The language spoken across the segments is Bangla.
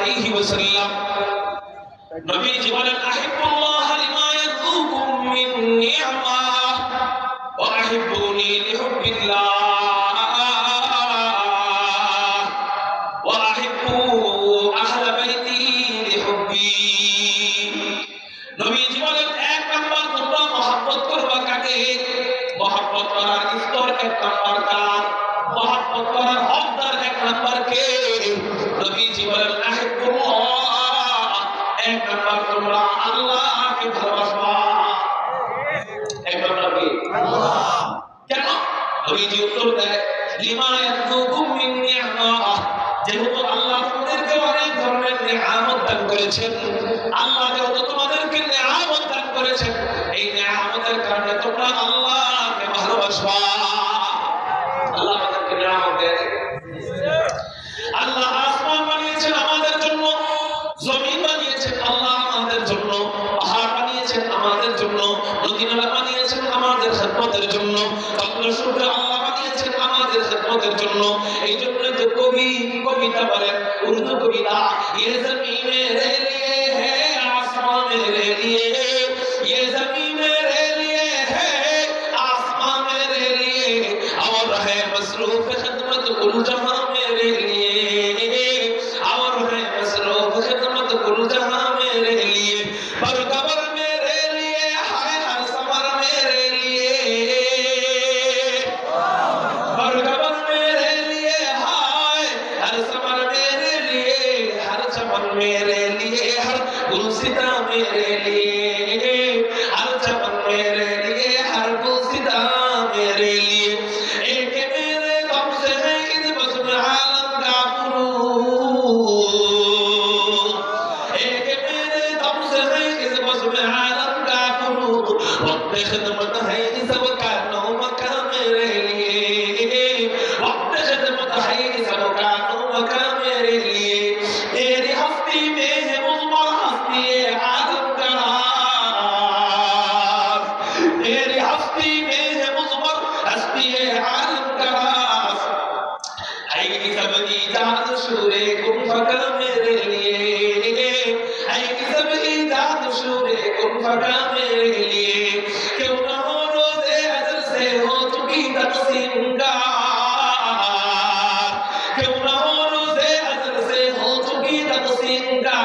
عليه وسلم. نبي جمال أحب الله নবীজি উত্তর দেয় লিমা ইয়াকুবু মিন নি'মা যেহেতু আল্লাহ তোমাদেরকে অনেক ধরনের নিয়ামত দান করেছেন, আল্লাহ যেহেতু তোমাদেরকে নিয়ামত দান করেছেন, এই নিয়ামতের কারণে তোমরা আল্লাহকে ভালোবাসবা। Yeah. मंशूर उर्फा मेरे लिए क्यों ना हो रोजे अजल से हो तुम्हें तकसीम का क्यों ना हो रोजे अजल से हो तुम्हें तकसीम का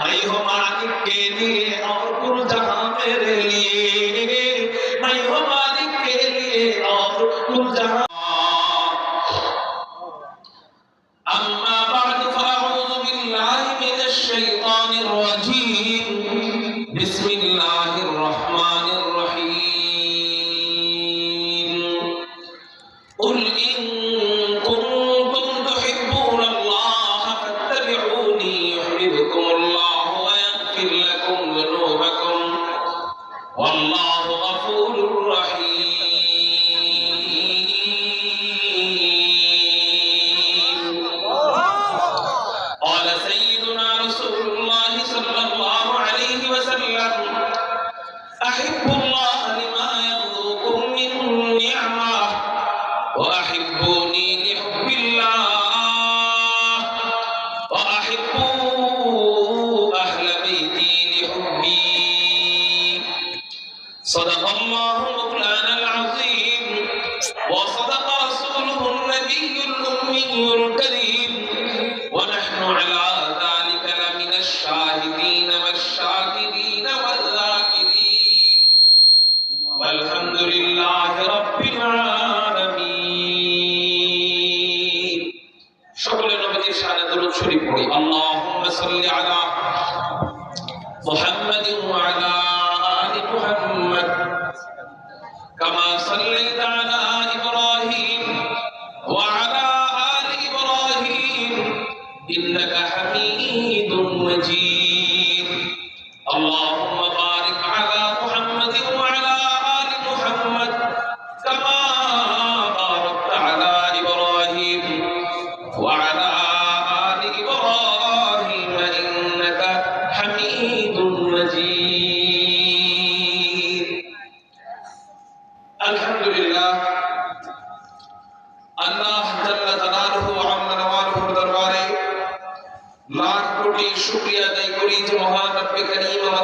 भाई हो मालिक के लिए और कुल जहां मेरे लिए صدق الله القرآن العظيم وصدق رسوله النبي الأمي الكريم.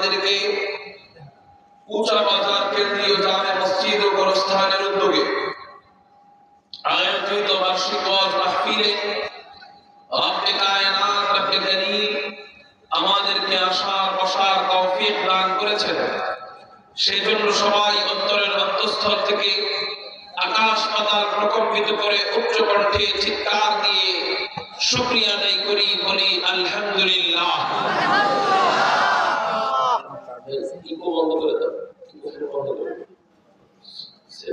আমাদেরকে উঁচা বাজার কেন্দ্রীয় জামে মসজিদ ও উদ্যোগে আয়োজিত বার্ষিক মাহফিলে রব্বে কায়নাত রব্বে আমাদেরকে আসার বসার তৌফিক দান করেছেন। সেই জন্য সবাই অন্তরের অন্তঃস্থল থেকে আকাশ পাতাল প্রকম্পিত করে উচ্চ কণ্ঠে চিৎকার দিয়ে শুক্রিয়া আদায় করি বলি আলহামদুলিল্লাহ।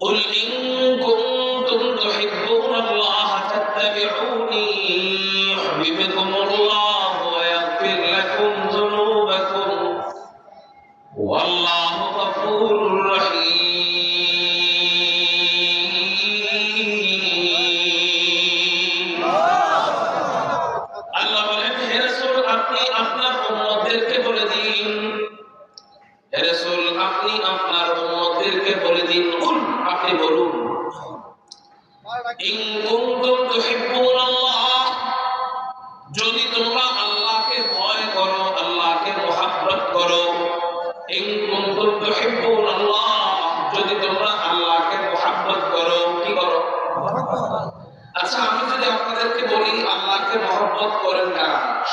قل إن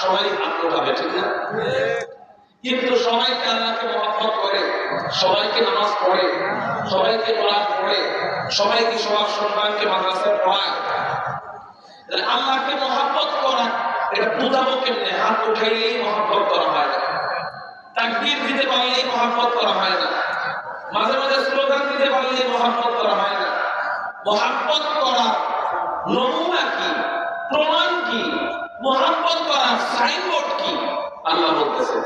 সবাই হাত উঠাবে ঠিক না? কিন্তু সবাইকে আল্লাহকে মহব্বত করে, সবাইকে নামাজ পড়ে, সবাইকে কোরআন পড়ে, সবাইকে সবার সন্তানকে মাদ্রাসায় পড়ায়। আল্লাহকে মহব্বত করা, এটা বুঝাবো কেমনে? হাত উঠাইলেই মহব্বত করা হয় না। তাকবীর দিতে পারলেই মহব্বত করা হয় না। মাঝে মাঝে স্লোগান দিতে পারলেই মহব্বত করা হয় না। মহাব্বত করা নমুনা কি? প্রমাণ কি? মহাব্বত করার সাইনবোর্ড কি? আল্লাহ বলতেছে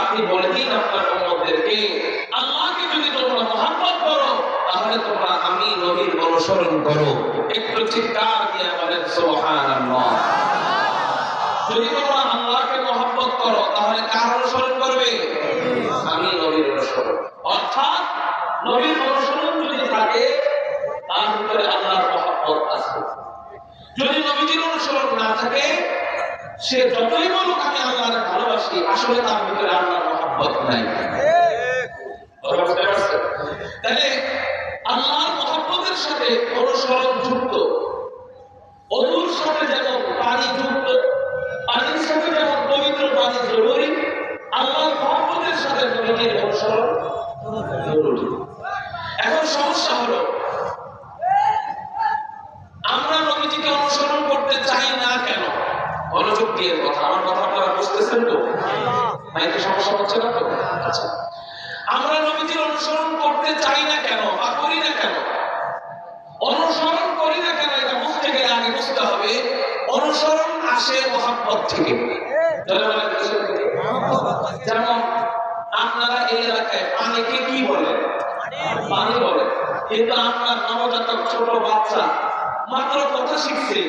আপনি বলে দিন আপনার উম্মতদেরকে, আল্লাহকে যদি তোমরা মহব্বত করো তাহলে তোমরা আমি নবীর অনুসরণ করো। একটু চিৎকার দিয়ে বলেন, সুবহানাল্লাহ। যদি তোমরা আল্লাহকে মহব্বত করো, তাহলে কার অনুসরণ করবে? আমি নবীর অনুসরণ। অর্থাৎ নবীর অনুসরণ যদি থাকে তার ভিতরে আল্লাহর মহব্বত আছে যদি নবীজির অনুসরণ না থাকে, সে যতই বলুক আমি আল্লাহর ভালোবাসি, আসলে তার ভিতরে আল্লাহর মহব্বত নাই? তাহলে আল্লাহর মহব্বতের সাথে অনুসরণ যুক্ত অদূর সাথে যেমন পানি যুক্ত পানির সাথে যেমন পবিত্র পানি জরুরি, আল্লাহর মহব্বতের সাথে নবীজির অনুসরণ জরুরি এখন সমস্যা হলো নবীজিকে অনুসরণ করতে চাই না কেন? মনোযোগ দিয়ে কথা, আমার কথা আপনারা বুঝতেছেন তো? মাইকে সমস্যা হচ্ছে না তো? আচ্ছা। আমরা নবীজির অনুসরণ করতে চাই না কেন বা করি না কেন? অনুসরণ করি না কেন এটা বুঝতে গেলে আগে বুঝতে হবে। অনুসরণ আসে থেকে। কিসের থেকে? যেমন আপনারা এই এলাকায় পানিকে কি বলে পানি বলে কিন্তু আপনার নবজাতক ছোট বাচ্চা মাত্র কথা শিখছে।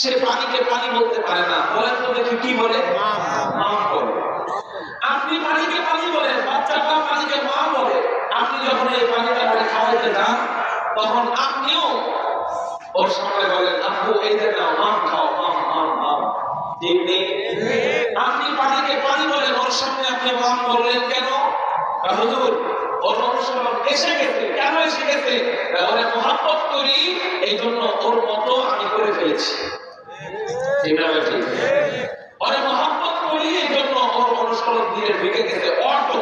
সে পানিকে পানি বলতে পারে না। বলেন তো দেখি কি বলে? মা বলে। আপনি পানিকে পানি বলেন, বাচ্চাটা পানিকে মা বলে। আপনি যখন এই পানিটা করে খাওয়াইতে যান, তখন আপনিও ওর সামনে বলেন আপু এই যে নাও আম খাও আম আম আম আপনি পানিকে পানি বলেন, ওর সামনে আপনি মাম বললেন কেন? ওর অনুসরণ এসে গেছে কেন এসে গেছে করি এই জন্য ওর মতো আমি করে ফেলেছি করি এই জন্য ওর অনুসরণ দিয়ে গেছে অটো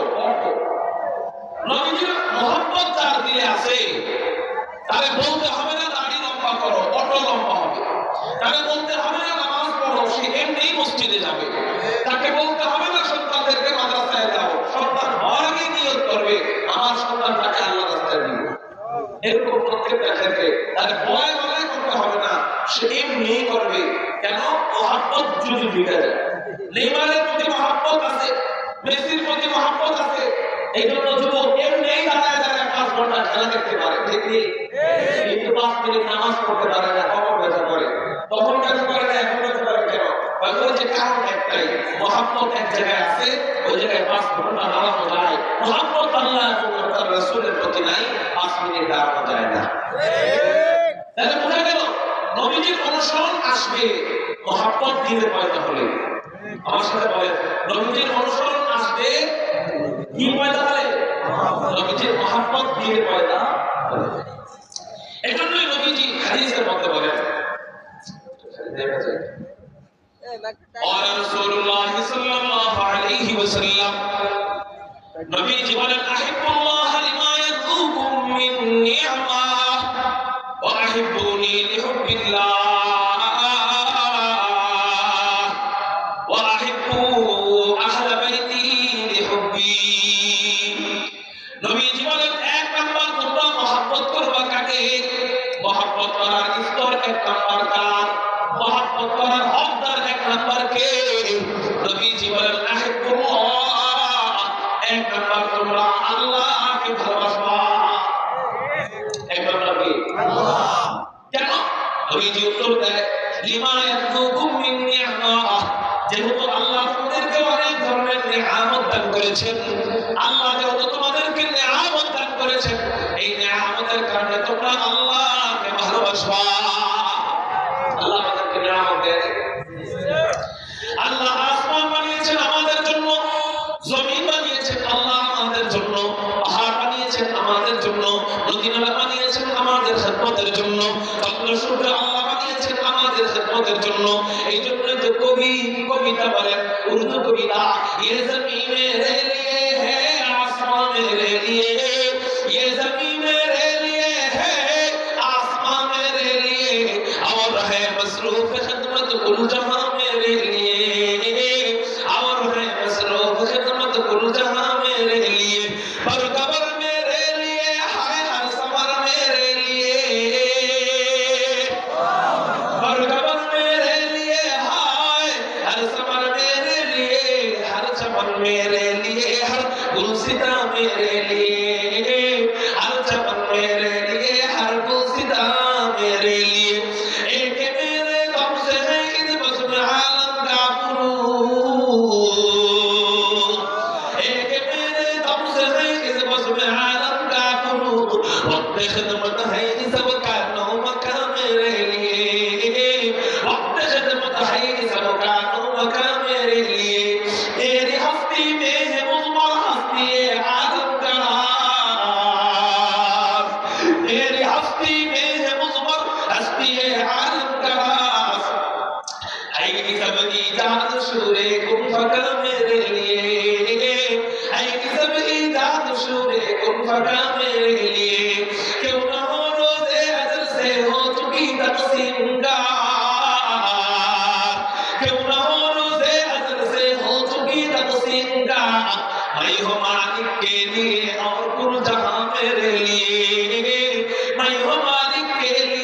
অটো যার দিয়ে আছে তাহলে বলতে হবে না দাড়ি লম্বা করো অটো লম্বা হবে তাহলে বলতে হবে না নামাজ পড়ো সে এমনি মসজিদে যাবে তাকে এরকম প্রত্যেকটা ক্ষেত্রে তাহলে ভয় ভয় করতে হবে না, সে এমনি করবে। কেন? মহাব্বত যদি ঢুকে যায়। নেইমারের প্রতি মহাব্বত আছে, মেসির প্রতি মহাব্বত আছে। এই জন্য যুবক এমনি দাঁড়ায় দাঁড়ায় পাঁচ ঘণ্টা খেলা দেখতে পারে। কিন্তু পাঁচ মিনিট নামাজ পড়তে পারে না কখন বেজা করে তখন বেজা করে না এখন বেজা করে কেন ওই যে কারণ মহাব্বত এক জায়গায় আছে, ওই জায়গায় পাঁচ ঘণ্টা দাঁড়ানো যায়। মহাব্বত আল্লাহ তার রাসূলের প্রতি নাই, পাঁচ মিনিট দাঁড়ানো যায় না। তাহলে বোঝা গেল, নবীজির অনুসরণ আসবে মহাব্বত দিয়ে পয়দা হলে আমার সাথে বলেন, নবীজির অনুসরণ আসবে কি পয়দা হলে নবীজির মহাব্বত দিয়ে পয়দা এজন্যই নবীজি হাদিসের মধ্যে বলেন দেখা যায় قال رسول الله صلى الله عليه وسلم نبيجي ولن أحب الله لما يذوقكم من نعمة وأحبوني لحب الله জন্য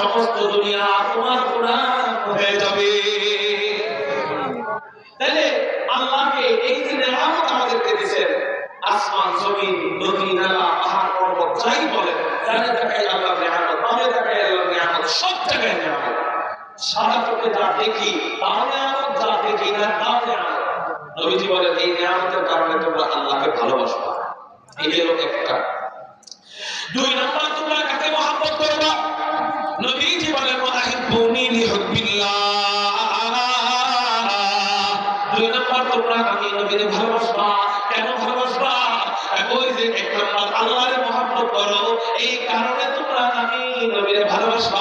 সমস্ত দুনিয়া তোমার গোলাম হয়ে যাবে। তাহলে আল্লাহকে এই যে নেয়ামত আমাদেরকে দিয়েছেন, আসমান, জমিন, নদী, নালা, পাহাড়, পর্বত, যাই বলেন, ডানে তাকাই আল্লাহ নেয়ামত, বামে তাকাই আল্লাহ নেয়ামত, সব জায়গায় নেয়ামত। সারা চোখে যা দেখি তাও নেয়ামত, যা দেখি না তাও নেয়ামত। নবীজি বলেন, এই নেয়ামতের কারণে তোমরা আল্লাহকে ভালোবাসবা এই হলো একটা দুই নাম্বার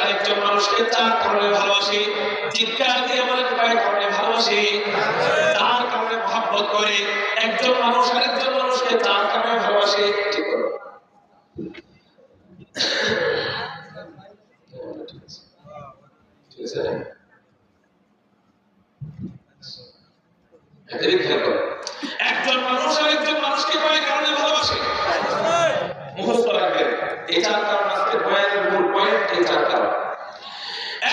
আরেকজন মানুষকে চার কারণে ভালোবাসে চিৎকার দিয়ে বলেন কয় কারণে ভালোবাসে চার কারণে মহাব্বত করে একজন মানুষ, আরেকজন মানুষকে চার কারণে ভালোবাসে, ঠিক করো এদিকে খেয়াল করো। একজন মানুষ আরেকজন মানুষকে কয় কারণে ভালোবাসে মুখস্থ রাখবেন এই চার কারণ আজকে বয়ানের মূল পয়েন্ট এই চার কারণ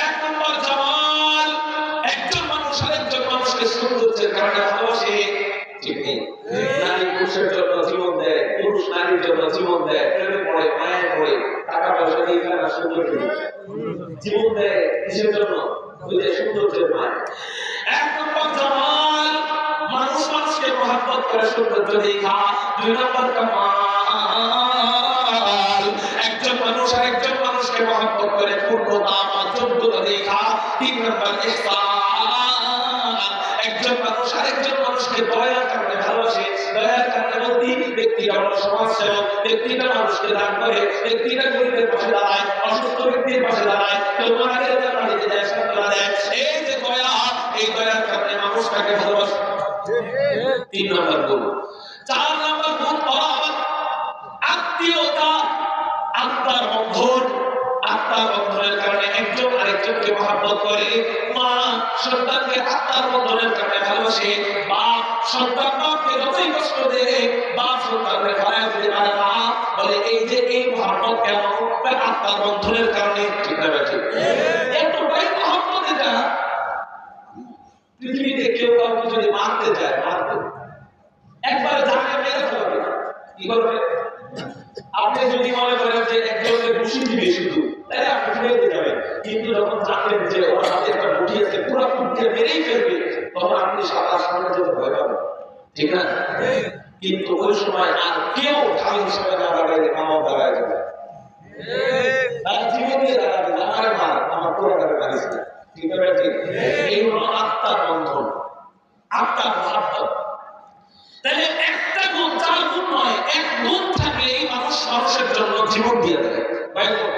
এক নম্বর জামাল একজন মানুষ আরেকজন মানুষকে সৌন্দর্যের কারণে ভালোবাসে ঠিক নেই নারী পুরুষের জন্য জীবন দেয় পুরুষ নারীর জন্য জীবন দেয় প্রেমে পড়ে মায়ের পড়ে টাকা পয়সা দিয়ে এখানে না সৌন্দর্য নেই। জীবন দেয় কিসের জন্য? ওই সৌন্দর্যের মায়। এক নম্বর জামাল, মানুষ মানুষকে মহাব্বত করে সৌন্দর্য দেখা। দুই নম্বর কামাল, একজন মানুষ একজন মানুষকে মহাব্বত করে পূর্ণতা যোগ্যতা দেখা। তিন নম্বর ইহসান বলতে ব্যক্তিটা বড় সমাজ সেবক ব্যক্তিটা মানুষকে দান করে ব্যক্তিরা গরিবের পাশে দাঁড়ায়, অসুস্থ ব্যক্তির পাশে দাঁড়ায়, কেউ মারা গেলে তার বাড়িতে যায় সান্ত্বনা দেয়। এই যে দয়া, এই দয়ার কারণে মানুষ ভালোবাসে। তিন নম্বর গুণ চার ঠিক না? কিন্তু ওই সময় আর কেউ ঢাল হিসেবে না দাঁড়ায় আমার দাঁড়ায় যাবে তার জীবন দিয়ে দাঁড়াবে না, আমার মার আমার পুরোটাকে মারিস না ঠিক আছে ঠিক এই হলো আত্মার বন্ধন আত্মার মহাব্বত তাহলে একটা গুণ চার গুণ নয় এক গুণ থাকলে এই মানুষ মানুষের জন্য জীবন দিয়ে দেয় কয় গুণ?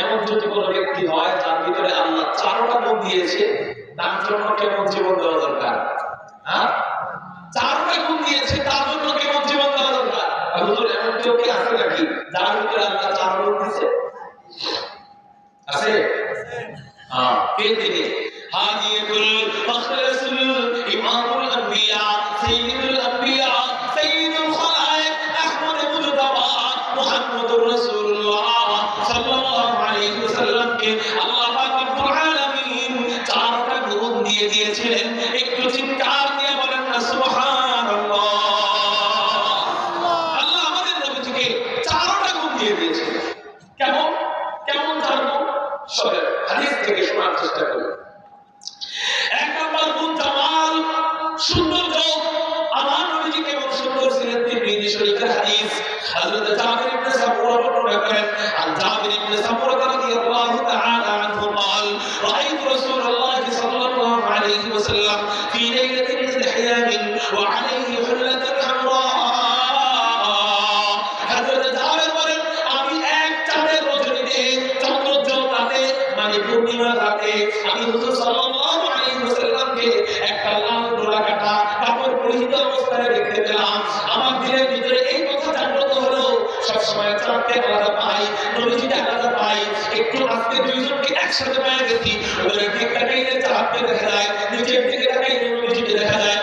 এমন যদি কোনো ব্যক্তি হয় যার ভিতরে আল্লাহ চারটা গুণ দিয়েছে তার জন্য কেমন জীবন দেওয়া দরকার হ্যাঁ চারটা গুণ দিয়েছে তার জন্য কেমন জীবন দেওয়া দরকার আর হুজুর এমন কেউ কি আছে নাকি যার ভিতরে আল্লাহ চার গুণ দিয়েছে আছে? হ্যাঁ কে তিনি? হাদিয়াতুল ফখরুল ইমামুল আম্বিয়া সাইয়্যিদুল হযরত জাবির ইবনে সামুরা বর্ণনা করেন সবসময় আলাদা পাই নবীজিকে আলাদা পাই একটু আজকে দুইজনকে একসাথে পায়ে গেছি। ওদের দিক তাকাইলে চাঁদকে দেখা যায়, নিচের দিকে দেখা যায়।